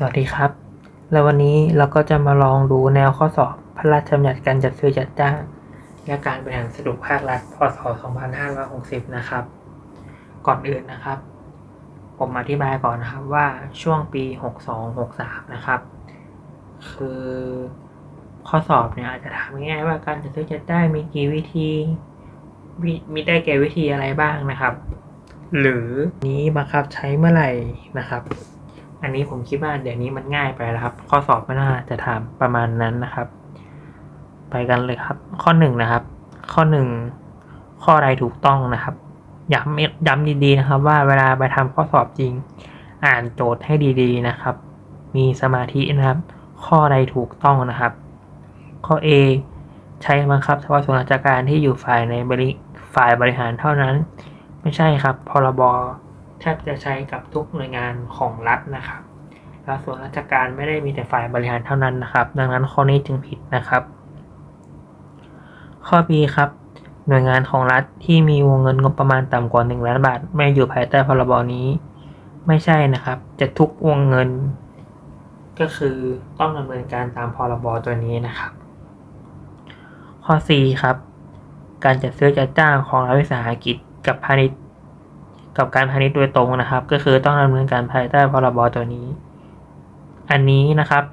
สวัสดีครับ แล้ววันนี้เราก็จะมาลองดูแนวข้อสอบพระราชบัญญัติการจัดซื้อจัดจ้าง และการบริหารสะดวกภาครัฐพศ 2560 นะครับ ก่อนอื่นนะครับ ผมอธิบายก่อนนะครับว่าช่วงปี 62-63 นะครับ คือข้อสอบเนี่ยอาจจะถามง่ายๆว่าการจัดซื้อจัดจ้างมีกี่วิธีมีได้แก่วิธีอะไรบ้างนะครับ หรือนี้บังคับใช้เมื่อไหร่นะครับ อันนี้ผมคิดว่าเดี๋ยวนี้มันง่ายไปแล้วครับ ข้อสอบไม่น่าจะถามประมาณนั้นนะครับ ไปกันเลยครับ ข้อหนึ่งนะครับ ข้อหนึ่งข้อใดถูกต้องนะครับย้ำย้ำดีๆนะครับ ว่าเวลาไปทำข้อสอบจริง อ่านโจทย์ให้ดีๆนะครับ มีสมาธินะครับ ข้อใดถูกต้องนะครับ ข้อ A ใช้บังคับเฉพาะส่วนราชการที่อยู่ฝ่ายในบริฝ่ายบริหารเท่านั้น ไม่ใช่ครับพรบ แทบจะใช้กับทุกหน่วยงานของรัฐนะครับและส่วนราชการไม่ได้มีแต่ฝ่ายบริหารเท่านั้นนะครับ ดังนั้นข้อนี้จึงผิดนะครับ ข้อ B ครับ หน่วยงานของรัฐที่มีวงเงินงบประมาณต่ำกว่า 1 ล้านบาท ไม่อยู่ภายใต้พรบนี้ ไม่ใช่นะครับ จะทุกวงเงิน ก็คือต้องดำเนินการตามพรบตัวนี้นะครับ ข้อ C ครับ การจัดซื้อจัดจ้างของรัฐวิสาหกิจกับพาณิชย์ กับการพาณิชย์โดยตรงนะครับ ก็คือต้องดำเนินการภายใต้พรบตัวนี้ อันนี้นะครับ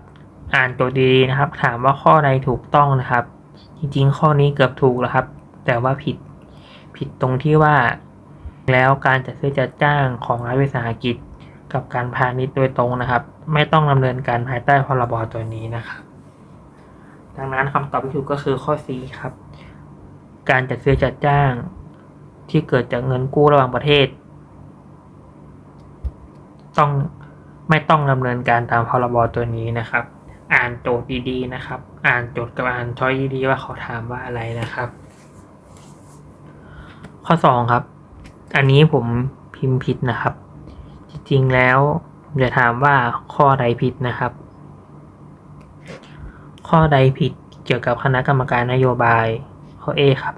อ่านตัวดีๆนะครับ ถามว่าข้อใดถูกต้องนะครับ จริงๆ ข้อนี้เกือบถูกแล้วครับ แต่ว่าผิดผิดตรงที่ว่า แล้วการจัดซื้อจัดจ้างของรัฐวิสาหกิจ กับการพาณิชย์โดยตรงนะครับ ไม่ต้องดำเนินการภายใต้พรบตัวนี้นะครับดังนั้นคำตอบที่ถูกก็คือข้อ C ครับ การจัดซื้อจัดจ้างที่เกิดจากเงินกู้ระหว่างประเทศ ต้องไม่ต้องดำเนินการตามพรบตัวนี้นะครับ อ่านโจทย์ดีๆนะครับ อ่านโจทย์กับอ่านช้อยดีๆว่าเขาถามว่าอะไรนะครับ ข้อสองครับ อันนี้ผมพิมพ์ผิดนะครับ จริงๆแล้วผมจะถามว่าข้อใดผิดนะครับ ข้อใดผิดเกี่ยวกับคณะกรรมการนโยบายข้อ A ครับ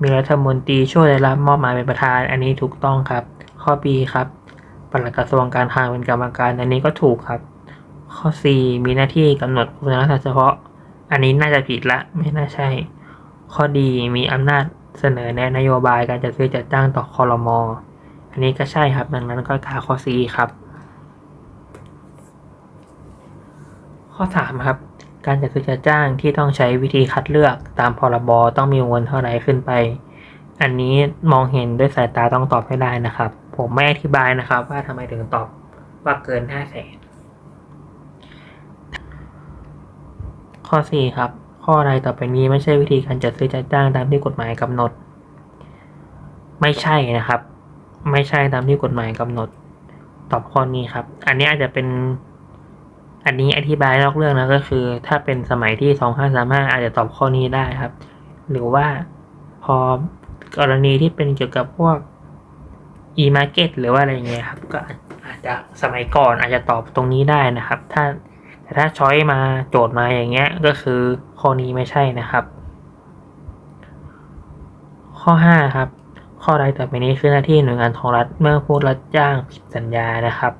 มีรัฐมนตรีช่วยได้รับมอบหมายเป็นประธาน อันนี้ถูกต้องครับ ข้อ B ครับ ปลัดกระทรวงการคลังเป็นกรรมการ อันนี้ก็ถูกครับ ข้อ C มีหน้าที่กำหนดคุณลักษณะเฉพาะ อันนี้น่าจะผิดละไม่น่าใช่ ข้อดีมีอำนาจเสนอแนะนโยบายการจัดซื้อจัดจ้างต่อคอรมออันนี้ก็ใช่ครับ ดังนั้นก็กาข้อ C ครับ ข้อ 3 ครับ การจัดซื้อจัดจ้างที่ต้องใช้วิธีคัดเลือกตามพรบต้องมีวงเงินเท่าไหร่ขึ้นไป อันนี้มองเห็นด้วยสายตาต้องตอบให้ได้นะครับ ผมไม่อธิบายนะครับ ว่าทำไมถึงตอบว่าเกิน5แสนข้อ4ครับ ข้อใดต่อไปนี้ไม่ใช่วิธีการจัดซื้อจัดจ้างตามที่กฎหมายกำหนด ไม่ใช่นะครับ ไม่ใช่ตามที่กฎหมายกำหนด ตอบข้อนี้ครับ อันนี้อาจจะเป็นอันนี้อธิบายนอกเรื่องนะก็คือ ถ้าเป็นสมัยที่2535อาจจะตอบข้อนี้ได้ครับ หรือว่าพอกรณีที่เป็นเกี่ยวกับพวก e-market หรือว่าอะไรเงี้ยครับก็อาจจะสมัยก่อนอาจจะตอบตรงนี้ได้นะครับ ถ้าแต่ถ้าช้อยมาโจทย์มาอย่างเงี้ยก็คือข้อนี้ไม่ใช่นะครับ ข้อ 5 ครับ ข้อใดต่อไปนี้คือหน้าที่หน่วยงานของรัฐเมื่อผู้รับจ้างผิดสัญญานะครับ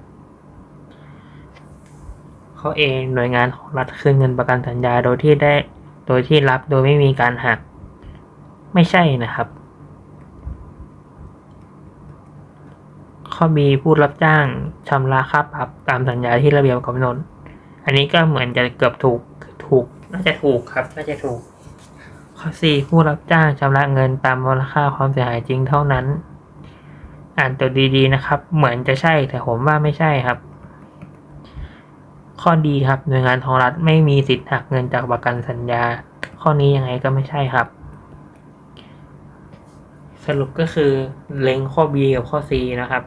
ข้อ A หน่วยงานของรัฐคืนเงินประกันสัญญาโดยที่ได้โดยที่รับโดยไม่มีการหัก ไม่ใช่นะครับ ข้อ B ผู้รับจ้างชำระค่าปรับตามสัญญาที่ระเบียบกำหนดอันนี้ก็เหมือนจะเกือบถูกถูกน่าจะถูกครับน่าจะถูก ข้อ4ผู้รับจ้างชำระเงินตามมูลค่าความเสียหายจริงเท่านั้น อ่านตัวดีๆนะครับ เหมือนจะใช่แต่ผมว่าไม่ใช่ครับ ข้อดีครับหน่วยงานของรัฐไม่มีสิทธิ์หักเงินจากประกันสัญญา ข้อนี้ยังไงก็ไม่ใช่ครับสรุปก็คือเล็งข้อ B กับข้อ C นะครับ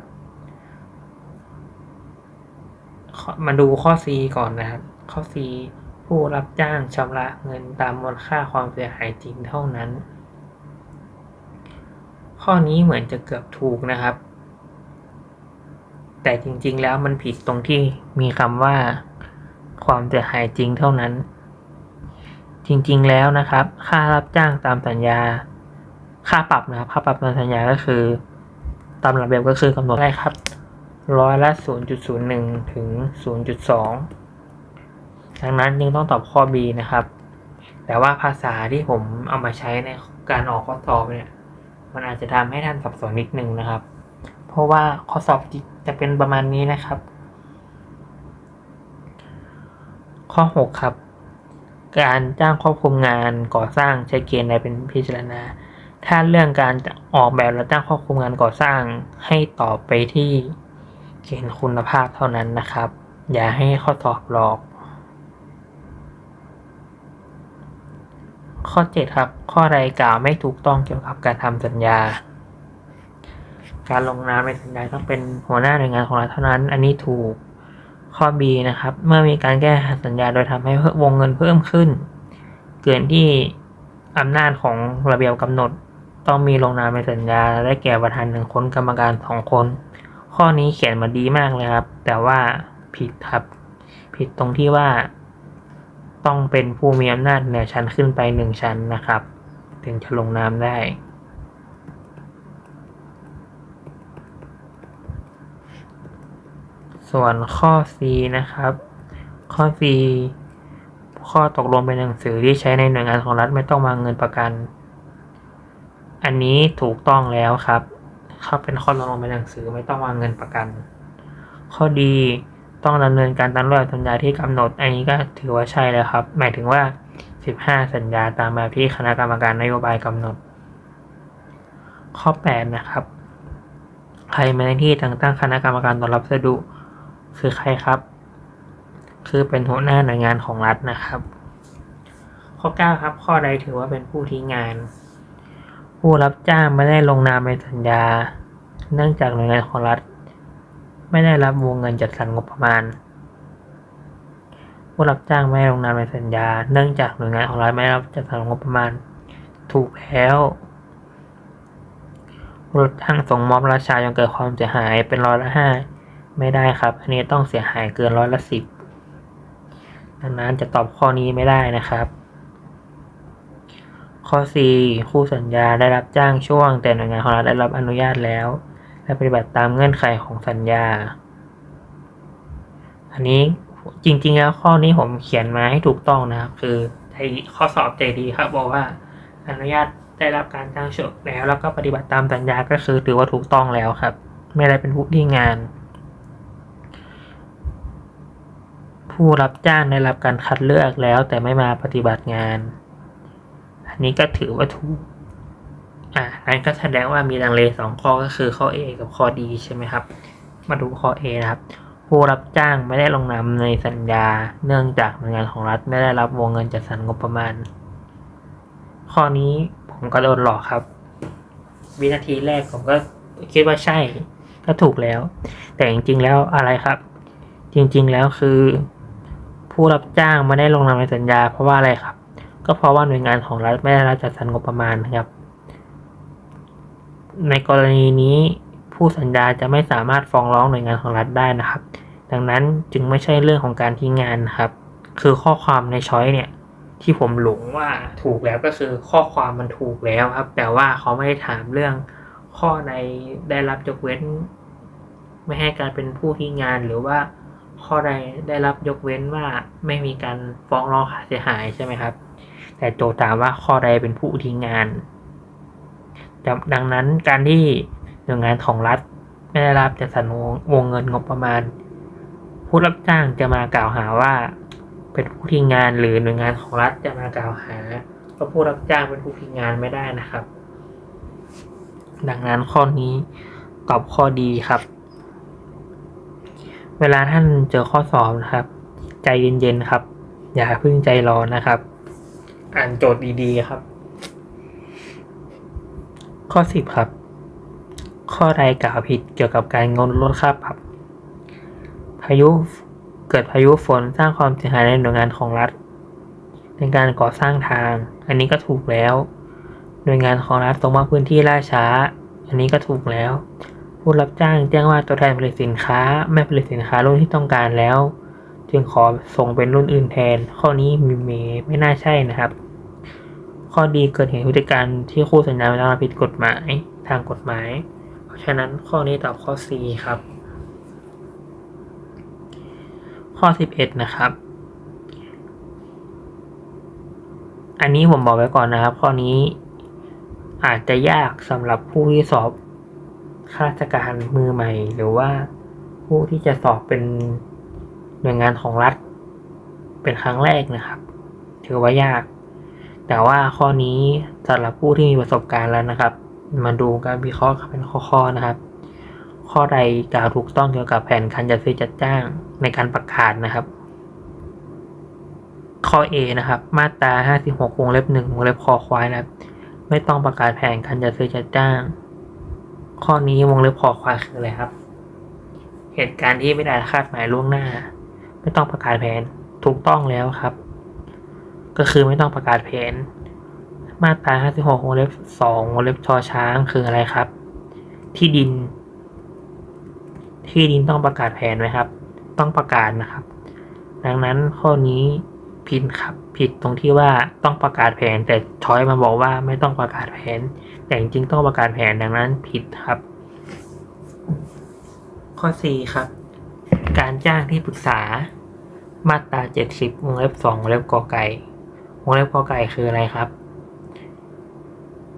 มาดูข้อ C ก่อนนะครับ ข้อ C ผู้รับจ้างชำระเงินตามมูลค่าความเสียหายจริงเท่านั้น ข้อนี้เหมือนจะเกือบถูกนะครับ แต่จริงๆแล้วมันผิดตรงที่มีคำว่า ความเสียหายจริงเท่านั้น จริงๆแล้วนะครับ ค่ารับจ้างตามสัญญา ค่าปรับนะครับ ค่าปรับตามสัญญาก็คือ ตามระเบียบก็คือกำหนดได้ครับ ร้อยละศูนย์จุดศูนย์หนึ่งถึงศูนย์จุดสองดังนั้นจึงต้องตอบข้อ B นะครับ แต่ว่าภาษาที่ผมเอามาใช้ในการออกข้อสอบเนี่ย มันอาจจะทำให้ท่านสับสนนิดนึงนะครับ เพราะว่าข้อสอบจะเป็นประมาณนี้นะครับ ข้อ 6 ครับ การจ้างควบคุมงานก่อสร้างใช้เกณฑ์ใดเป็นพิจารณาถ้าเรื่องการออกแบบและจ้างควบคุมงานก่อสร้างให้ตอบไปที่ เกณฑ์คุณภาพเท่านั้นนะครับ อย่าให้ข้อสอบหลอก ข้อ 7 ครับ ข้อใดกล่าวไม่ถูกต้องเกี่ยวกับการทำสัญญา การลงนามในสัญญาต้องเป็นหัวหน้าหน่วยงานของรัฐเท่านั้น อันนี้ถูกข้อ B นะครับ เมื่อมีการแก้สัญญาโดยทำให้วงเงินเพิ่มขึ้น เกินที่อำนาจของระเบียบกำหนดต้องมีลงนามในสัญญา และแก่ประธานหนึ่งคนกรรมการสองคน ข้อนี้เขียนมาดีมากเลยครับ แต่ว่าผิดครับ ผิดตรงที่ว่า ต้องเป็นผู้มีอำนาจเหนือชั้นขึ้นไปหนึ่งชั้นนะครับ ถึงจะลงนามได้ ส่วนข้อ C นะครับ ข้อ C ข้อตกลงเป็นหนังสือที่ใช้ในหน่วยงานของรัฐไม่ต้องวาเงินประกัน อันนี้ถูกต้องแล้วครับ เขาเป็นข้อตกลงเป็นหนังสือไม่ต้องวางเงินประกัน ข้อดีต้องดำเนินการตามระเบียบสัญญาที่กำหนด อันนี้ก็ถือว่าใช่แล้วครับ หมายถึงว่า 15 สัญญาตามแบบที่คณะกรรมการนโยบายกำหนด ข้อ 8 นะครับ ใครมีหน้าที่แต่งตั้งคณะกรรมการตรวจรับสดุคือใครครับ คือเป็นหัวหน้าหน่วยงานของรัฐนะครับ ข้อ 9 ครับ ข้อใดถือว่าเป็นผู้ทิ้งงาน ผู้รับจ้างไม่ได้ลงนามในสัญญา เนื่องจากหน่วยงานของรัฐ ไม่ได้รับวงเงินจัดสรรงบประมาณ ผู้รับจ้างไม่ได้ลงนามในสัญญา เนื่องจากหน่วยงานของรัฐไม่ได้รับจัดสรรงบประมาณ ถูกแล้วผู้รับจ้างส่งมอบราชาจนเกิดความเสียหายเป็นร้อยละห้าไม่ได้ครับ อันนี้ต้องเสียหายเกินร้อยละสิบดังนั้นจะตอบข้อนี้ไม่ได้นะครับ ข้อ4คู่สัญญาได้รับจ้างช่วง แต่หน่วยงานของรัฐได้รับอนุญาตแล้ว และปฏิบัติตามเงื่อนไขของสัญญา อันนี้จริง ๆ แล้วข้อนี้ผมเขียนมาให้ถูกต้องนะครับ คือใข้อสอบใจดีครับ บอกว่าอนุญาตได้รับการจ้างช่วงแล้ว แล้วก็ปฏิบัติตามสัญญาก็คือถือว่าถูกต้องแล้วครับ ไม่ได้เป็นผู้ที่งาน ผู้รับจ้างได้รับการคัดเลือกแล้ว แต่ไม่มาปฏิบัติงาน นี้ก็ถือว่าถูก อ่านั้นก็แสดงว่ามีลังเลสองข้อก็คือข้อ A กับข้อ D ใช่ไหมครับ มาดูข้อ A นะครับ ผู้รับจ้างไม่ได้ลงนามในสัญญา เนื่องจากหน่วยงานของรัฐไม่ได้รับวงเงินจัดสรรงบประมาณ ข้อนี้ผมก็โดนหลอกครับ วินาทีแรกผมก็คิดว่าใช่ก็ถูกแล้ว แต่จริงๆแล้วอะไรครับ จริงๆแล้วคือ ผู้รับจ้างไม่ได้ลงนามในสัญญา เพราะว่าอะไรครับ ก็เพราะว่าหน่วยงานของรัฐไม่ได้รับจัดสรรงบประมาณนะครับ ในกรณีนี้ผู้สัญญาจะไม่สามารถฟ้องร้องหน่วยงานของรัฐได้นะครับ ดังนั้นจึงไม่ใช่เรื่องของการทิ้งงานนะครับ คือข้อความในช้อยเนี่ยที่ผมหลงว่าถูกแล้วก็คือข้อความมันถูกแล้วครับ แต่ว่าเขาไม่ได้ถามเรื่องข้อใดได้รับยกเว้น ไม่ให้การเป็นผู้ที่งานหรือว่าข้อใดได้รับยกเว้นว่าไม่มีการฟ้องร้องค่าเสียหายใช่ไหมครับ แต่โจทย์ถามว่าข้อใดเป็นผู้ทิ้งงาน ดังนั้นการที่หน่วยงานของรัฐไม่ได้รับจัดสรรวงเงินงบประมาณ ผู้รับจ้างจะมากล่าวหาว่า เป็นผู้ทิ้งงานหรือหน่วยงานของรัฐจะมากล่าวหาว่าผู้รับจ้างเป็นผู้ทิ้งงานไม่ได้นะครับ ดังนั้นข้อนี้ตอบข้อดีครับ เวลาท่านเจอข้อสอบนะครับ ใจเย็นๆครับ อย่าเพิ่งใจร้อนนะครับ อ่านโจทย์ดีๆครับ ข้อสิบครับ ข้อใดกล่าวผิดเกี่ยวกับการงดลดค่าปรับ พายุเกิดพายุฝนสร้างความเสียหายในหน่วยงานของรัฐ ในการก่อสร้างทาง อันนี้ก็ถูกแล้ว หน่วยงานของรัฐส่งมอบพื้นที่ล่าช้า อันนี้ก็ถูกแล้ว ผู้รับจ้างแจ้งว่าตัวแทนผลิตสินค้า ไม่ผลิตสินค้ารุ่นที่ต้องการแล้ว จึงขอส่งเป็นรุ่นอื่นแทน ข้อนี้มีเมไม่น่าใช่นะครับ ข้อดีเกิดเหตุพฤติการที่คู่สัญญาไม่ต้ผิดกฎหมายทางกฎหมาย เพราะฉะนั้นข้อนี้ตอบข้อ C ครับ ข้อสิบเอ็ดนะครับ อันนี้ผมบอกไว้ก่อนนะครับ ข้อนี้อาจจะยากสำหรับผู้ที่สอบข้าราชการมือใหม่ หรือว่าผู้ที่จะสอบเป็นหน่วยงานของรัฐ เป็นครั้งแรกนะครับ ถือว่ายาก แต่ว่าข้อนี้สำหรับผู้ที่มีประสบการณ์แล้วนะครับ มาดูการวิเคราะห์เป็นข้อๆนะครับ ข้อใดกล่าวถูกต้องเกี่ยวกับแผนการจัดซื้อจัดจ้างในการประกาศนะครับ ข้อ A นะครับ มาตรา 56วงเล็บ1วงเล็บคอควายนะครับ ไม่ต้องประกาศแผนการจัดซื้อจัดจ้าง ข้อนี้วงเล็บคอควายคืออะไรครับ เหตุการณ์ที่ไม่ได้คาดหมายล่วงหน้า ไม่ต้องประกาศแผนถูกต้องแล้วครับ ก็คือไม่ต้องประกาศแผนมาตรา 56 วงเล็บ 2 วงเล็บชอช้างคืออะไรครับ ที่ดิน ที่ดินต้องประกาศแผนไหมครับ ต้องประกาศนะครับ ดังนั้นข้อนี้ผิดครับ ผิดตรงที่ว่าต้องประกาศแผน แต่ช้อยมาบอกว่าไม่ต้องประกาศแผน แต่จริงๆต้องประกาศแผนดังนั้นผิดครับ ข้อ 4 ครับ การจ้างที่ปรึกษา มาตรา 70 วงเล็บ 2 วงเล็บกอไก่ งเล็บกอไก่คืออะไรครับ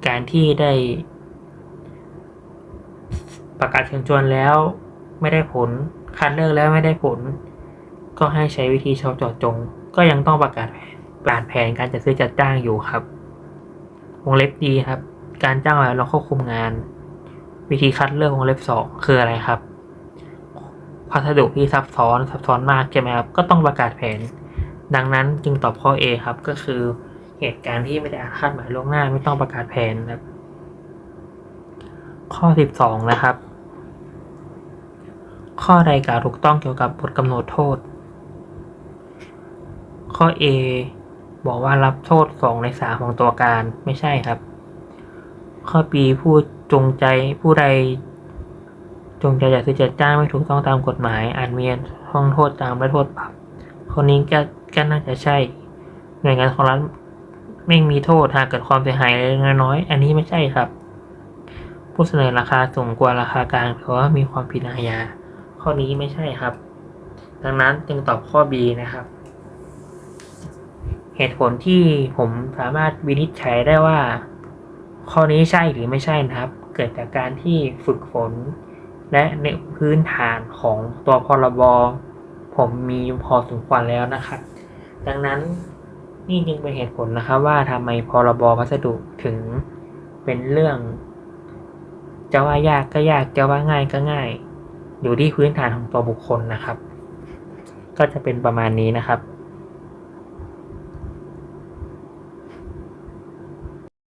การที่ได้ ประกาศเชิญชวนแล้วไม่ได้ผล คัดเลือกแล้วไม่ได้ผล ก็ให้ใช้วิธีเฉพาจาะจง ก็ยังต้องประกาศแผนประกาศแผนการจัดซื้อจัดจ้างอยู่ครับ วงเล็บดีครับ การจ้างแล้วเราควบคุมงาน วิธีคัดเลือกวงเล็บสองคืออะไรครับพัสดุที่ซับซ้อนซับซ้อนมากใช่ไหมครับ ก็ต้องประกาศแผน ดังนั้นจึงตอบข้อ A ครับ ก็คือเหตุการณ์ที่ไม่ได้คาดหมายล่วงหน้าไม่ต้องประกาศแผนครับ ข้อ 12 นะครับ ข้อใดกล่าวถูกต้องเกี่ยวกับบทกำหนดโทษ ข้อ A บอกว่ารับโทษ2ใน3ของตัวการไม่ใช่ครับ ข้อ B ผู้จงใจผู้ใดจงใจจัดซื้อจัดจ้างไม่ถูกต้องตามกฎหมายอาจมีห้องโทษตามและโทษปรับคนนี้ก็ ก็น่าจะใช่ หน่วยงานของรัฐไม่มีโทษหากเกิดความเสียหายเล็กน้อย อันนี้ไม่ใช่ครับ ผู้เสนอราคาสูงกว่าราคากลางถือว่ามีความผิดอาญา ข้อนี้ไม่ใช่ครับ ดังนั้นจึงตอบข้อ B นะครับ เหตุผลที่ผมสามารถวินิจฉัยได้ว่า ข้อนี้ใช่หรือไม่ใช่นะครับ เกิดจากการที่ฝึกฝน และในพื้นฐานของตัวพรบผมมีพอสมควรแล้วนะครับ ดังนั้นนี่จึงเป็นเหตุผลนะครับว่าทำไมพรบพัสดุถึงเป็นเรื่อง จะว่ายากก็ยากจะว่าง่ายก็ง่าย อยู่ที่พื้นฐานของตัวบุคคลนะครับ ก็จะเป็นประมาณนี้นะครับ